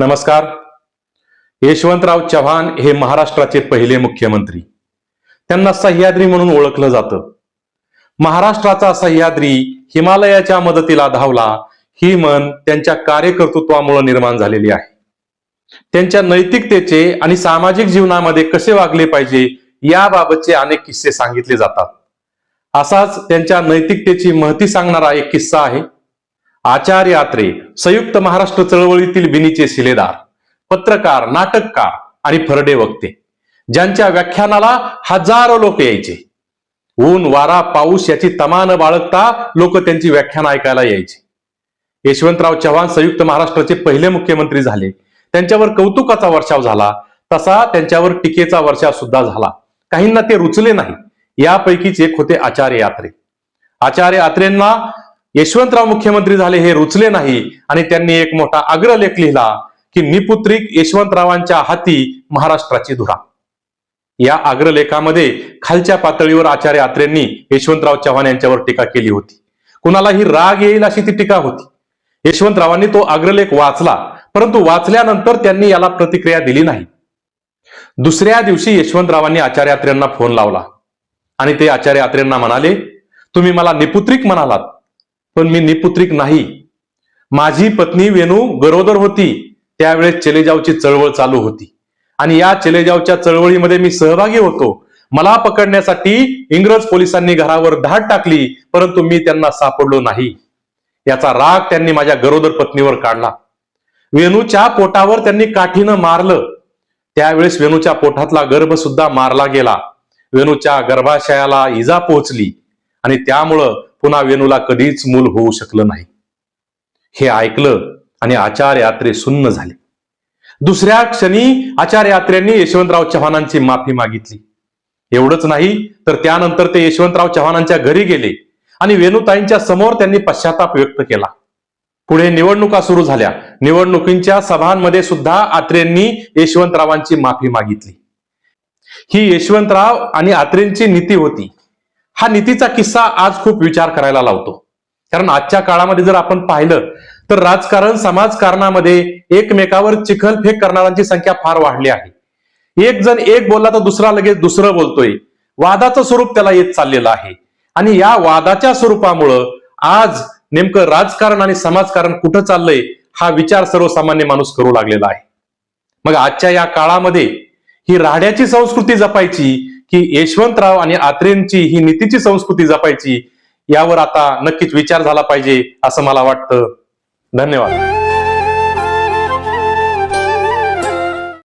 नमस्कार. यशवंतराव चव्हाण हे महाराष्ट्राचे पहिले मुख्यमंत्री. त्यांना सह्याद्री म्हणून ओळखलं जातं. महाराष्ट्राचा सह्याद्री हिमालयाच्या मदतीला धावला ही मन त्यांच्या कार्यकर्तृत्वामुळे निर्माण झालेली आहे. त्यांच्या नैतिकतेचे आणि सामाजिक जीवनामध्ये कसे वागले पाहिजे याबाबतचे अनेक किस्से सांगितले जातात. असाच त्यांच्या नैतिकतेची महती सांगणारा एक किस्सा आहे. आचार्य आत्रे संयुक्त महाराष्ट्र चळवळीतील बिनीचे शिलेदार पत्रकार नाटककार आणि फरडे वक्ते ज्यांच्या व्याख्यानाला हजारो लोक यायचे. ऊन वारा पाऊस याची तमा न बाळगता लोक त्यांची व्याख्यान ऐकायला यायचे. यशवंतराव चव्हाण संयुक्त महाराष्ट्राचे पहिले मुख्यमंत्री झाले. त्यांच्यावर कौतुकाचा वर्षाव झाला. तसा त्यांच्यावर टीकेचा वर्षाव सुद्धा झाला. काहींना ते रुचले नाही. यापैकीच एक होते आचार्य यात्रे. आचार्य यात्रेंना यशवंतराव मुख्यमंत्री झाले हे रुचले नाही आणि त्यांनी एक मोठा अग्रलेख लिहिला की निपुत्रिक यशवंतरावांच्या हाती महाराष्ट्राची धुरा. या अग्रलेखामध्ये खालच्या पातळीवर आचार्य आत्रेंनी यशवंतराव चव्हाण यांच्यावर टीका केली होती. कुणालाही राग येईल अशी ती टीका होती. यशवंतरावांनी तो अग्रलेख वाचला परंतु वाचल्यानंतर त्यांनी याला प्रतिक्रिया दिली नाही. दुसऱ्या दिवशी यशवंतरावांनी आचार्य आत्रेंना फोन लावला आणि ते आचार्य आत्रेंना म्हणाले तुम्ही मला निपुत्रिक म्हणालात. पण मी निपुत्रिक नाही. माझी पत्नी वेणू गरोदर होती त्यावेळेस चलेजावची चळवळ चालू होती. आणि या चलेजावच्या चळवळीमध्ये मी सहभागी होतो. मला पकडण्यासाठी इंग्रज पोलिसांनी घरावर धाड टाकली परंतु मी त्यांना सापडलो नाही. याचा राग त्यांनी माझ्या गरोदर पत्नीवर काढला. वेणूच्या पोटावर त्यांनी काठीनं मारलं. त्यावेळेस वेणूच्या पोटातला गर्भ सुद्धा मारला गेला. वेणूच्या गर्भाशयाला इजा पोहोचली. आणि त्यामुळं पुन्हा वेणूला कधीच मूल होऊ शकलं नाही. हे ऐकलं आणि आचार्य यात्रे सुन्न झाले. दुसऱ्या क्षणी आचार्य यात्रेंनी यशवंतराव चव्हाणांची माफी मागितली. एवढंच नाही तर त्यानंतर ते यशवंतराव चव्हाणांच्या घरी गेले आणि वेणुताईंच्या समोर त्यांनी पश्चाताप व्यक्त केला. पुढे निवडणुका सुरू झाल्या. निवडणुकींच्या सभांमध्ये सुद्धा आत्रेंनी यशवंतरावांची माफी मागितली. ही यशवंतराव आणि आत्रेंची नीती होती. हा नीतीचा किस्सा आज खूप विचार करायला लावतो. कारण आजच्या काळामध्ये जर आपण पाहिलं तर राजकारण समाजकारणामध्ये एकमेकावर चिखलफेक करणाऱ्यांची संख्या फार वाढली आहे. एक जण एक बोलला तर दुसरा लगेच दुसरं बोलतोय. वादाचं स्वरूप त्याला येत चाललेलं आहे. आणि या वादाच्या स्वरूपामुळं आज नेमकं राजकारण आणि समाजकारण कुठं चाललंय हा विचार सर्वसामान्य माणूस करू लागलेला आहे. मग आजच्या या काळामध्ये ही राहण्याची संस्कृती जपायची की यशवंतराव आणि आत्रेंची ही नीतीची संस्कृती जपायची यावर आता नक्कीच विचार झाला पाहिजे असं मला वाटतं. धन्यवाद.